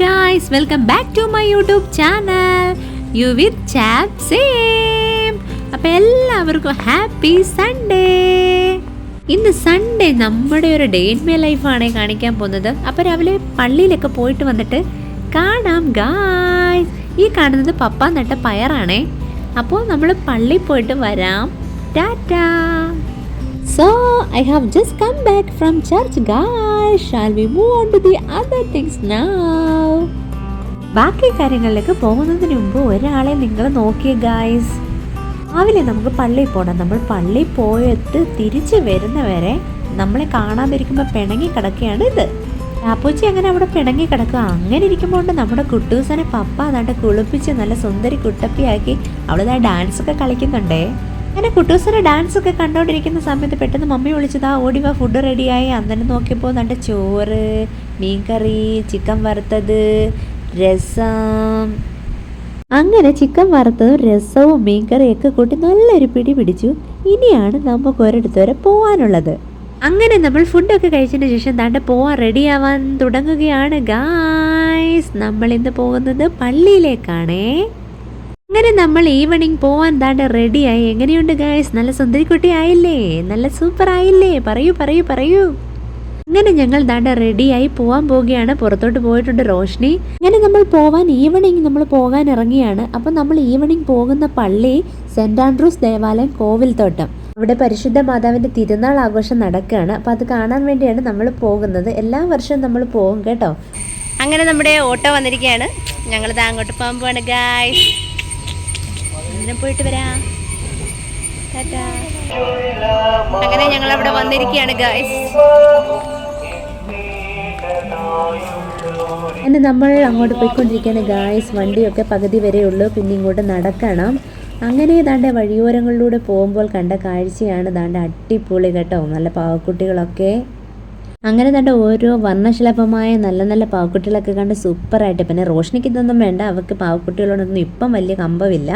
Guys welcome back to my YouTube channel you with chap same അപ്പം എല്ലാവർക്കും happy Sunday ഇന്ന് Sunday നമ്മുടെ ഒരു ഡേ മൈ ലൈഫാണ് കാണിക്കാൻ പോകുന്നത്. അപ്പോൾ രാവിലെ പള്ളിയിലൊക്കെ പോയിട്ട് വന്നിട്ട് കാണാം ഗായ്സ് ഈ കാണുന്നത് പപ്പ നട്ട പയറാണേ. അപ്പോൾ നമ്മൾ പള്ളിയിൽ പോയിട്ട് വരാം. Tata. So, I have just come back from church, guys. Shall we move on to the other things now? ബാക്കി കാര്യങ്ങളിലേക്ക് പോകുന്നതിന് മുമ്പ് ഒരാളെ നിങ്ങൾ നോക്കിയ ഗായ്സ് രാവിലെ നമുക്ക് പള്ളിയിൽ പോകണം നമ്മൾ പള്ളിയിൽ പോയിട്ട് തിരിച്ചു വരുന്നവരെ നമ്മളെ കാണാതിരിക്കുമ്പോൾ പിണങ്ങി കിടക്കുകയാണ് ഇത്. രാപ്പൂച്ചി അങ്ങനെ അവിടെ പിണങ്ങി കിടക്കുക. അങ്ങനെ ഇരിക്കുമ്പോൾ നമ്മുടെ കുട്ടൂസനെ പപ്പ അതാണ്ട് കുളിപ്പിച്ച് നല്ല സുന്ദരി കുട്ടപ്പിയാക്കി അവളിതാ ഡാൻസ് ഒക്കെ കളിക്കുന്നുണ്ടേ. അങ്ങനെ കുട്ടൂസനെ ഡാൻസ് ഒക്കെ കണ്ടോണ്ടിരിക്കുന്ന സമയത്ത് പെട്ടെന്ന് മമ്മി വിളിച്ചതാ ഓടിവാ ഫുഡ് റെഡിയായി അന്നേരം നോക്കിയപ്പോൾ നല്ല ചോറ് മീൻകറി ചിക്കൻ വറുത്തത് രസം. അങ്ങനെ ചിക്കൻ വറുത്തതും രസവും മീൻകറിയൊക്കെ കൂട്ടി നല്ലൊരു പിടി പിടിച്ചു. ഇനിയാണ് നമുക്ക് ഒരിടത്ത് വരെ പോകാനുള്ളത് അങ്ങനെ നമ്മൾ ഫുഡൊക്കെ കഴിച്ചതിന് ശേഷം താണ്ട് പോവാൻ റെഡിയാവാൻ തുടങ്ങുകയാണ് ഗായ്സ് നമ്മൾ ഇന്ന് പോകുന്നത് പള്ളിയിലേക്കാണേ. അങ്ങനെ നമ്മൾ ഈവനിങ് പോവാൻ താണ്ട് റെഡിയായി എങ്ങനെയുണ്ട് ഗായ്സ് നല്ല സുന്ദരിക്കുട്ടി ആയില്ലേ? നല്ല സൂപ്പർ ആയില്ലേ? പറയൂ പറയൂ പറയൂ. അങ്ങനെ ഞങ്ങൾ താണ്ട റെഡിയായി പോവാൻ പോവുകയാണ്. പുറത്തോട്ട് പോയിട്ടുണ്ട് റോഷ്നി. അങ്ങനെ നമ്മൾ പോവാൻ ഈവനിങ് നമ്മൾ പോകാൻ ഇറങ്ങിയാണ്. അപ്പം നമ്മൾ ഈവനിങ് പോകുന്ന പള്ളി സെന്റ് ആൻഡ്രൂസ് ദേവാലയം കോവിൽ തോട്ടം. അവിടെ പരിശുദ്ധ മാതാവിന്റെ തിരുനാൾ ആഘോഷം നടക്കുകയാണ്. അപ്പോൾ അത് കാണാൻ വേണ്ടിയാണ് നമ്മൾ പോകുന്നത്. എല്ലാ വർഷവും നമ്മൾ പോകും കേട്ടോ. അങ്ങനെ നമ്മുടെ ഓട്ടോ വന്നിരിക്കുകയാണ്. ഞങ്ങളിത് അങ്ങോട്ട് പോകാൻ പോവാണ് ഗായ്സ് അന്നേരം പോയിട്ട് വരാം. അങ്ങനെ ഞങ്ങൾ അവിടെ വന്നിരിക്കുകയാണ് ഗായ്സ് അങ്ങനെ നമ്മൾ അങ്ങോട്ട് പോയിക്കൊണ്ടിരിക്കുകയാണ് ഗായ്സ് വണ്ടിയൊക്കെ പകുതി വരെ ഉള്ളൂ പിന്നെ ഇങ്ങോട്ട് നടക്കണം. അങ്ങനെ ദാണ്ട വഴിയോരങ്ങളിലൂടെ പോകുമ്പോൾ കണ്ട കാഴ്ചയാണ് ദാണ്ട അടിപൊളി കേട്ടോ നല്ല പാവക്കുട്ടികളൊക്കെ. അങ്ങനെ ദാണ്ട ഓരോ വർണശലഭമായ നല്ല നല്ല പാവക്കുട്ടികളൊക്കെ കണ്ട് സൂപ്പറായിട്ട് പിന്നെ റോഷനിക്ക് ഇതൊന്നും വേണ്ട അവർക്ക് പാവക്കുട്ടികളോടൊന്നും ഇപ്പം വലിയ കമ്പമില്ല.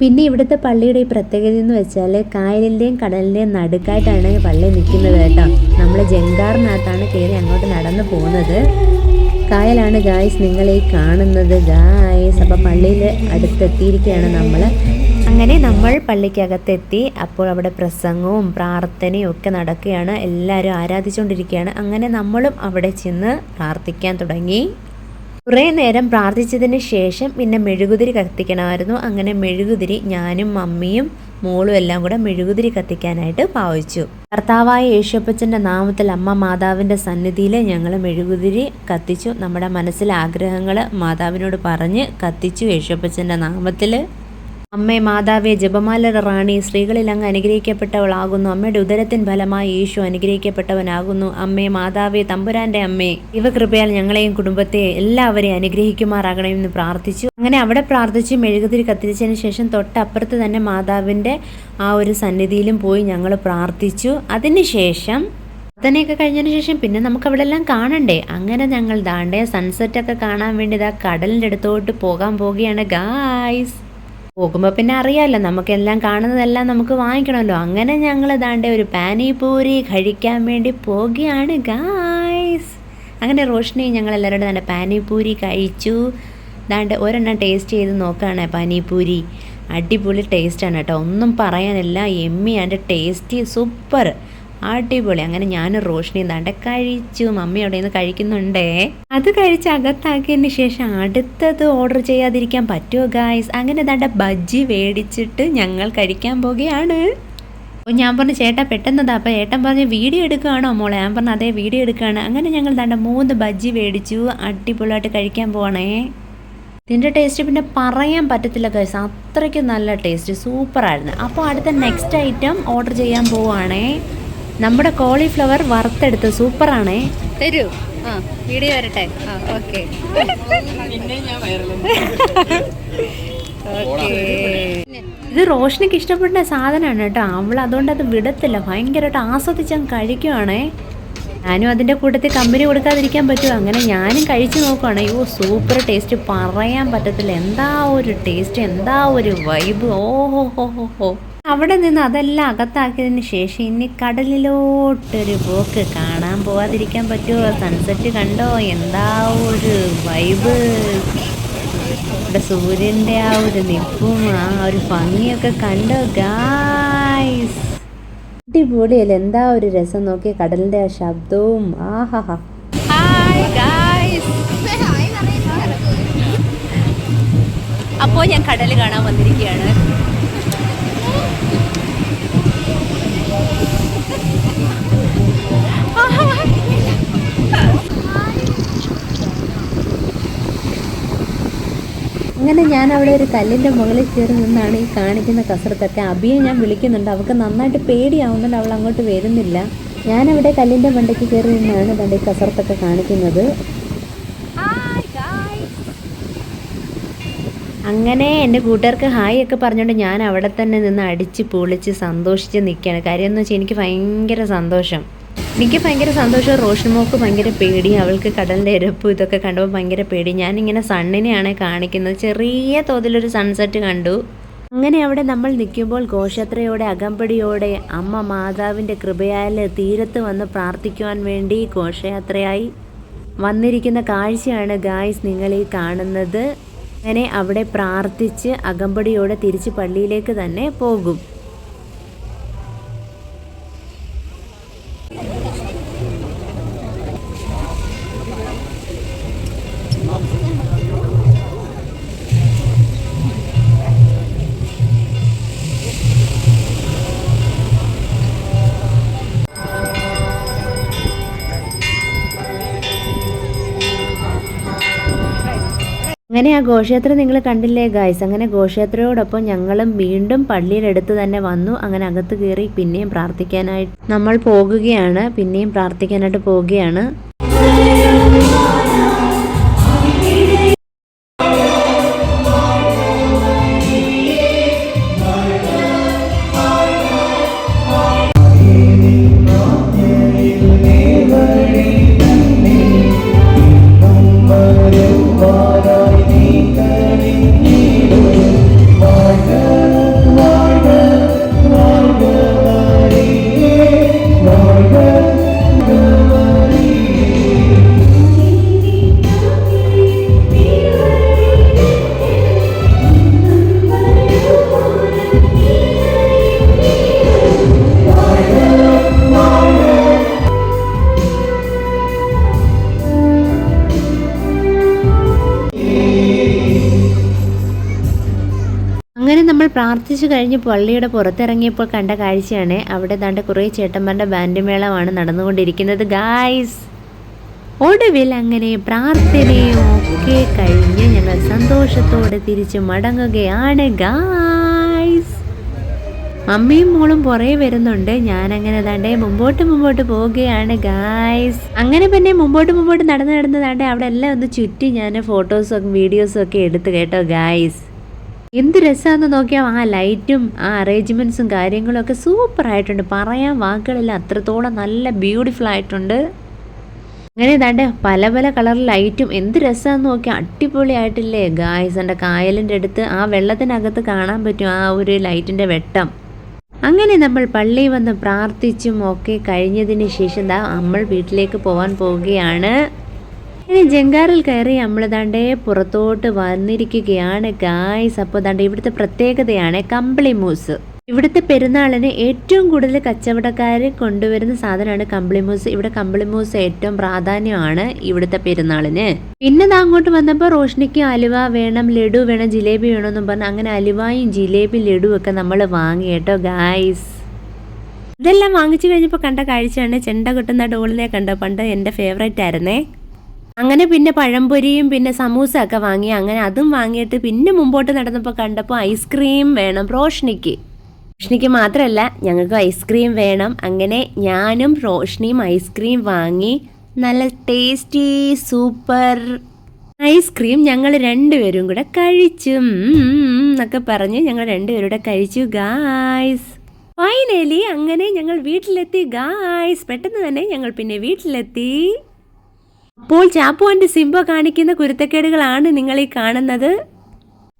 പിന്നെ ഇവിടുത്തെ പള്ളിയുടെ ഈ പ്രത്യേകത എന്ന് വെച്ചാൽ കായലിന്റെയും കടലിന്റെയും നടുക്കായിട്ടാണ് ഈ പള്ളി നിൽക്കുന്നത് കേട്ടോ. നമ്മൾ ജങ്കാറിനകത്താണ് കയറി അങ്ങോട്ട് നടന്നു പോകുന്നത്. കായലാണ് ഗായ്സ് നിങ്ങൾ ഈ കാണുന്നത്. ഗായ്സ് അപ്പോൾ പള്ളിയിൽ അടുത്തെത്തിയിരിക്കുകയാണ് നമ്മൾ അങ്ങനെ നമ്മൾ പള്ളിക്കകത്തെത്തി. അപ്പോൾ അവിടെ പ്രസംഗവും പ്രാർത്ഥനയും ഒക്കെ നടക്കുകയാണ്. എല്ലാവരും ആരാധിച്ചുകൊണ്ടിരിക്കുകയാണ് അങ്ങനെ നമ്മളും അവിടെ ചെന്ന് പ്രാർത്ഥിക്കാൻ തുടങ്ങി. കുറേ നേരം പ്രാർത്ഥിച്ചതിന് ശേഷം പിന്നെ മെഴുകുതിരി കത്തിക്കണമായിരുന്നു. അങ്ങനെ മെഴുകുതിരി ഞാനും മമ്മിയും മോളും എല്ലാം കൂടെ മെഴുകുതിരി കത്തിക്കാനായിട്ട് പാവിച്ചു. കർത്താവായ യേശുപ്പച്ചന്റെ നാമത്തിൽ അമ്മ മാതാവിന്റെ സന്നിധിയിൽ ഞങ്ങൾ മെഴുകുതിരി കത്തിച്ചു. നമ്മുടെ മനസ്സിലെ ആഗ്രഹങ്ങൾ മാതാവിനോട് പറഞ്ഞ് കത്തിച്ചു യേശുപ്പച്ചന്റെ നാമത്തിൽ അമ്മേ മാതാവേ ജപമാലയുടെ റാണി സ്ത്രീകളിൽ അങ്ങ് അനുഗ്രഹിക്കപ്പെട്ടവളാകുന്നു. അമ്മയുടെ ഉദരത്തിൻ ഫലമായി യേശു അനുഗ്രഹിക്കപ്പെട്ടവനാകുന്നു. അമ്മേ മാതാവേ തമ്പുരാന്റെ അമ്മേ ഇവ കൃപയാൽ ഞങ്ങളെയും കുടുംബത്തെ എല്ലാവരെയും അനുഗ്രഹിക്കുമാറാകണമെന്ന് പ്രാർത്ഥിച്ചു. അങ്ങനെ അവിടെ പ്രാർത്ഥിച്ച് മെഴുകുതിരി കത്തിച്ചതിന് ശേഷം തൊട്ടപ്പുറത്ത് തന്നെ മാതാവിന്റെ ആ ഒരു സന്നിധിയിലും പോയി ഞങ്ങൾ പ്രാർത്ഥിച്ചു. അതിനുശേഷം പ്രാർത്ഥനയൊക്കെ കഴിഞ്ഞതിന് ശേഷം പിന്നെ നമുക്ക് അവിടെ എല്ലാം കാണണ്ടേ? അങ്ങനെ ഞങ്ങൾ ദാണ്ടേ സൺസെറ്റ് ഒക്കെ കാണാൻ വേണ്ടി ഇതാ കടലിന്റെ അടുത്തോട്ട് പോകാൻ പോവുകയാണ് ഗായ്സ് പോകുമ്പോൾ പിന്നെ അറിയാമല്ലോ നമുക്കെല്ലാം കാണുന്നതെല്ലാം നമുക്ക് വാങ്ങിക്കണമല്ലോ. അങ്ങനെ ഞങ്ങൾ ഇതാണ്ട് ഒരു പാനിപൂരി കഴിക്കാൻ വേണ്ടി പോകുകയാണ് ഗായ്സ് അങ്ങനെ റോഷിനി ഞങ്ങൾ എല്ലാവരോടും തന്നെ പാനിപൂരി കഴിച്ചു. ദാണ്ട് ഒരെണ്ണം ടേസ്റ്റ് ചെയ്ത് നോക്കുകയാണ് പാനിപൂരി അടിപൊളി ടേസ്റ്റാണ് കേട്ടോ. ഒന്നും പറയാനില്ല. എമ്മി അതിന്റെ ടേസ്റ്റ് സൂപ്പർ അടിപൊളി. അങ്ങനെ ഞാനും റോഷിനി എന്താണ്ട് കഴിച്ചു. മമ്മി അവിടെ നിന്ന് കഴിക്കുന്നുണ്ടേ. അത് കഴിച്ച് അകത്താക്കിയതിന് ശേഷം അടുത്തത് ഓർഡർ ചെയ്യാതിരിക്കാൻ പറ്റുമോ ഗായ്സ്? അങ്ങനെ ദാണ്ട ബജ്ജി മേടിച്ചിട്ട് ഞങ്ങൾ കഴിക്കാൻ പോകുകയാണ് അപ്പോൾ ഞാൻ പറഞ്ഞു ചേട്ടാ പെട്ടെന്നതാ. അപ്പോൾ ഏട്ടൻ പറഞ്ഞ് വീഡിയോ എടുക്കുകയാണോ മോളെ? ഞാൻ പറഞ്ഞു അതേ വീഡിയോ എടുക്കുകയാണ് അങ്ങനെ ഞങ്ങൾ ദാണ്ട മൂന്ന് ബജ്ജി മേടിച്ചു അടിപൊളിയായിട്ട് കഴിക്കാൻ പോവാണേ. ഇതിന്റെ ടേസ്റ്റ് പിന്നെ പറയാൻ പറ്റത്തില്ല ഗൈസ് അത്രയ്ക്ക് നല്ല ടേസ്റ്റ് സൂപ്പറായിരുന്നു. അപ്പോൾ അടുത്ത നെക്സ്റ്റ് ഐറ്റം ഓർഡർ ചെയ്യാൻ പോവുകയാണേ നമ്മുടെ കോളിഫ്ലവർ വറുത്തെടുത്ത് സൂപ്പറാണേ. തരൂ. ആ വീഡിയോ വരട്ടെ. ആ ഓക്കെ. ഓക്കെ. ഇത് റോഷനിക്ക് ഇഷ്ടപ്പെട്ട സാധനമാണ് കേട്ടോ. അവൾ അതുകൊണ്ട് അത് വിടത്തില്ല. ഭയങ്കരമായിട്ട് ആസ്വദിച്ചാൽ കഴിക്കുവാണേ. ഞാനും അതിന്റെ കൂട്ടത്തിൽ കമ്പനി കൊടുക്കാതിരിക്കാൻ പറ്റുമോ? അങ്ങനെ ഞാനും കഴിച്ചു നോക്കുവാണ്. അയ്യോ സൂപ്പർ ടേസ്റ്റ് പറയാൻ പറ്റത്തില്ല. എന്താ ഒരു ടേസ്റ്റ് എന്താ ഒരു വൈബ് ഓഹോ ഹോ ഹോ ഹോ. അവിടെ നിന്ന് അതെല്ലാം അകത്താക്കിയതിന് ശേഷം ഇനി കടലിലോട്ടൊരു പോക്ക് കാണാൻ പോവാതിരിക്കാൻ പറ്റുമോ സൺസെറ്റ് കണ്ടോ? എന്താ ഒരു വൈബ് ഇവിടെ സൂര്യന്റെ ആ ഒരു നിപ്പും ആ ഒരു ഭംഗിയൊക്കെ കണ്ടോ ഗായ്സ് അടിപൊളിയല്ലേ? എന്താ ഒരു രസം? നോക്കി കടലിന്റെ ആ ശബ്ദവും ആഹാ ഹായ് ഗായ്സ് അപ്പോൾ ഞാൻ കടൽ കാണാൻ വന്നിരിക്കുകയാണ്. ഞാൻ അവിടെ ഒരു കല്ലിന്റെ മുകളിൽ കയറി നിന്നാണ് ഈ കാണിക്കുന്ന കസരത്തൊക്കെ. അബിയെ ഞാൻ വിളിക്കുന്നുണ്ട്. അവൾക്ക് നന്നായിട്ട് പേടിയാവുന്നുണ്ട്. അവൾ അങ്ങോട്ട് വരുന്നില്ല. ഞാനവിടെ കല്ലിന്റെ മണ്ടയ്ക്ക് കയറി നിന്നാണ് തന്റെ ഈ കസരത്തൊക്കെ കാണിക്കുന്നത്. അങ്ങനെ എന്റെ കൂട്ടുകാർക്ക് ഹായ് ഒക്കെ പറഞ്ഞുകൊണ്ട് ഞാൻ അവിടെ തന്നെ നിന്ന് അടിച്ച് പൊളിച്ച് സന്തോഷിച്ച് നിൽക്കുകയാണ്. കാര്യം എന്ന് വെച്ചാൽ എനിക്ക് ഭയങ്കര സന്തോഷം. എനിക്ക് ഭയങ്കര സന്തോഷം. റോഷൻമോക്ക് ഭയങ്കര പേടി. അവൾക്ക് കടലിന്റെ ഇരപ്പ് ഇതൊക്കെ കണ്ടപ്പോൾ ഭയങ്കര പേടി. ഞാനിങ്ങനെ സണ്ണിനെയാണ് കാണിക്കുന്നത്. ചെറിയ തോതിലൊരു സൺസെറ്റ് കണ്ടു. അങ്ങനെ അവിടെ നമ്മൾ നിൽക്കുമ്പോൾ ഘോഷയാത്രയോടെ അകമ്പടിയോടെ അമ്മ മാതാവിന്റെ കൃപയാൽ തീരത്ത് വന്ന് പ്രാർത്ഥിക്കുവാൻ വേണ്ടി ഘോഷയാത്രയായി വന്നിരിക്കുന്ന കാഴ്ചയാണ് ഗായ്സ് നിങ്ങൾ ഈ കാണുന്നത്. അങ്ങനെ അവിടെ പ്രാർത്ഥിച്ച് അകമ്പടിയോടെ തിരിച്ച് പള്ളിയിലേക്ക് തന്നെ പോകും. അങ്ങനെ ആ ഘോഷയാത്ര നിങ്ങൾ കണ്ടില്ലേ ഗായ്സ് അങ്ങനെ ഘോഷയാത്രയോടൊപ്പം ഞങ്ങളും വീണ്ടും പള്ളിയിലെടുത്ത് തന്നെ വന്നു. അങ്ങനെ അകത്ത് കയറി പിന്നെയും പ്രാർത്ഥിക്കാനായിട്ട് നമ്മൾ പോകുകയാണ്. പിന്നെയും പ്രാർത്ഥിക്കാനായിട്ട് പോവുകയാണ് പ്രാർത്ഥിച്ചു കഴിഞ്ഞ് പള്ളിയുടെ പുറത്തിറങ്ങിയപ്പോൾ കണ്ട കാഴ്ചയാണ്. അവിടെ ദാണ്ട് കുറേ ചേട്ടന്മാരുടെ ബാൻഡ് മേളമാണ് നടന്നുകൊണ്ടിരിക്കുന്നത്. ഗായ്സ് ഒടുവിൽ അങ്ങനെ പ്രാർത്ഥനയും ഒക്കെ കഴിഞ്ഞ് ഞങ്ങൾ സന്തോഷത്തോടെ തിരിച്ച് മടങ്ങുകയാണ്. ഗായ്സ് അമ്മയും മോളും പുറകെ വരുന്നുണ്ട്. ഞാൻ അങ്ങനെ ദാണ്ടെ മുമ്പോട്ട് മുമ്പോട്ട് പോവുകയാണ്. ഗായ്സ് അങ്ങനെ പിന്നെ മുമ്പോട്ട് മുമ്പോട്ട് നടന്ന് നടന്ന് താണ്ടെ അവിടെ എല്ലാം ഒന്ന് ചുറ്റി ഞാൻ ഫോട്ടോസും വീഡിയോസും ഒക്കെ എടുത്ത് കേട്ടോ ഗായ്സ് എന്ത് രസമാണെന്ന് നോക്കിയാൽ ആ ലൈറ്റും ആ അറേഞ്ച്മെന്റ്സും കാര്യങ്ങളൊക്കെ സൂപ്പർ ആയിട്ടുണ്ട് പറയാൻ വാക്കുകളില്ല അത്രത്തോളം നല്ല ബ്യൂട്ടിഫുൾ ആയിട്ടുണ്ട്. അങ്ങനെ ഇതാണ്ട് പല പല കളർ ലൈറ്റും എന്ത് രസമാണെന്ന് നോക്കിയാൽ അടിപൊളിയായിട്ടില്ലേ. ഗായ്സ് എന്റെ കായലിന്റെ അടുത്ത് ആ വെള്ളത്തിനകത്ത് കാണാൻ പറ്റും ആ ഒരു ലൈറ്റിന്റെ വെട്ടം. അങ്ങനെ നമ്മൾ പള്ളി വന്ന് പ്രാർത്ഥിച്ചും ഒക്കെ കഴിഞ്ഞതിന് ശേഷം നമ്മൾ വീട്ടിലേക്ക് പോകാൻ പോവുകയാണ്. ഇനി ജങ്കാറിൽ കയറി നമ്മൾ ദാണ്ടേ പുറത്തോട്ട് വന്നിരിക്കുകയാണ് ഗായ്സ് അപ്പോൾ ദാണ്ട് ഇവിടുത്തെ പ്രത്യേകതയാണ് കമ്പിളി മൂസ്. ഇവിടുത്തെ പെരുന്നാളിന് ഏറ്റവും കൂടുതൽ കച്ചവടക്കാർ കൊണ്ടുവരുന്ന സാധനമാണ് കമ്പിളി മൂസ്. ഇവിടെ കമ്പിളി മൂസ് ഏറ്റവും പ്രാധാന്യമാണ് ഇവിടുത്തെ പെരുന്നാളിന്. പിന്നെ അങ്ങോട്ട് വന്നപ്പോൾ റോഷ്നിക്ക് അലുവ വേണം ലഡു വേണം ജിലേബി വേണമെന്നും പറഞ്ഞ് അങ്ങനെ അലുവയും ജിലേബി ലഡു ഒക്കെ നമ്മൾ വാങ്ങി കേട്ടോ ഗായ്സ് ഇതെല്ലാം വാങ്ങിച്ചു കഴിഞ്ഞപ്പോൾ കണ്ട കാഴ്ചയാണ് ചെണ്ട കൊട്ടുന്ന ഡോളിനെ കണ്ടോ? പണ്ട് എന്റെ ഫേവറേറ്റ് ആയിരുന്നേ. അങ്ങനെ പിന്നെ പഴംപൊരിയും പിന്നെ സമൂസ ഒക്കെ വാങ്ങി അങ്ങനെ അതും വാങ്ങിയിട്ട് പിന്നെ മുമ്പോട്ട് നടന്നപ്പോൾ കണ്ടപ്പോൾ ഐസ്ക്രീം വേണം റോഷ്നിക്ക്. റോഷ്നിക്ക് മാത്രമല്ല ഞങ്ങൾക്ക് ഐസ്ക്രീം വേണം. അങ്ങനെ ഞാനും റോഷ്നിയും ഐസ്ക്രീം വാങ്ങി. നല്ല ടേസ്റ്റി സൂപ്പർ ഐസ്ക്രീം ഞങ്ങൾ രണ്ടുപേരും കൂടെ കഴിച്ചു. എന്നൊക്കെ പറഞ്ഞ് ഞങ്ങൾ രണ്ടുപേരും കഴിച്ചു ഗായ്സ് ഫൈനലി അങ്ങനെ ഞങ്ങൾ വീട്ടിലെത്തി ഗായ്സ് പെട്ടെന്ന് തന്നെ ഞങ്ങൾ പിന്നെ വീട്ടിലെത്തി. അപ്പോൾ ചാപ്പു സിംബ കാണിക്കുന്ന കുരുത്തക്കേടുകളാണ് നിങ്ങൾ ഈ കാണുന്നത്.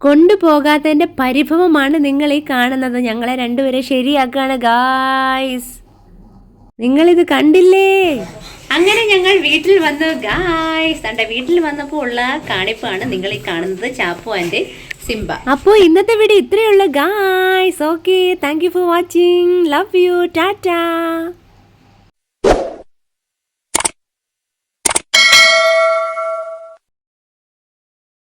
കൊണ്ടുപോകാത്തതിന്റെ പരിഭവമാണ് നിങ്ങൾ ഈ കാണുന്നത്. ഞങ്ങളെ രണ്ടുപേരെ ശരിയാക്കാണ് ഗായ്സ് ഇത് കണ്ടില്ലേ? അങ്ങനെ ഞങ്ങൾ വീട്ടിൽ വന്നു ഗായ്സ് തന്റെ വീട്ടിൽ വന്നപ്പോൾ ഉള്ള കാണിപ്പാണ് നിങ്ങൾ ഈ കാണുന്നത് ചാപ്പു ആൻഡ് സിംബ. അപ്പോൾ ഇന്നത്തെ വീഡിയോ ഇത്രയുള്ള guys okay thank you for watching love you tata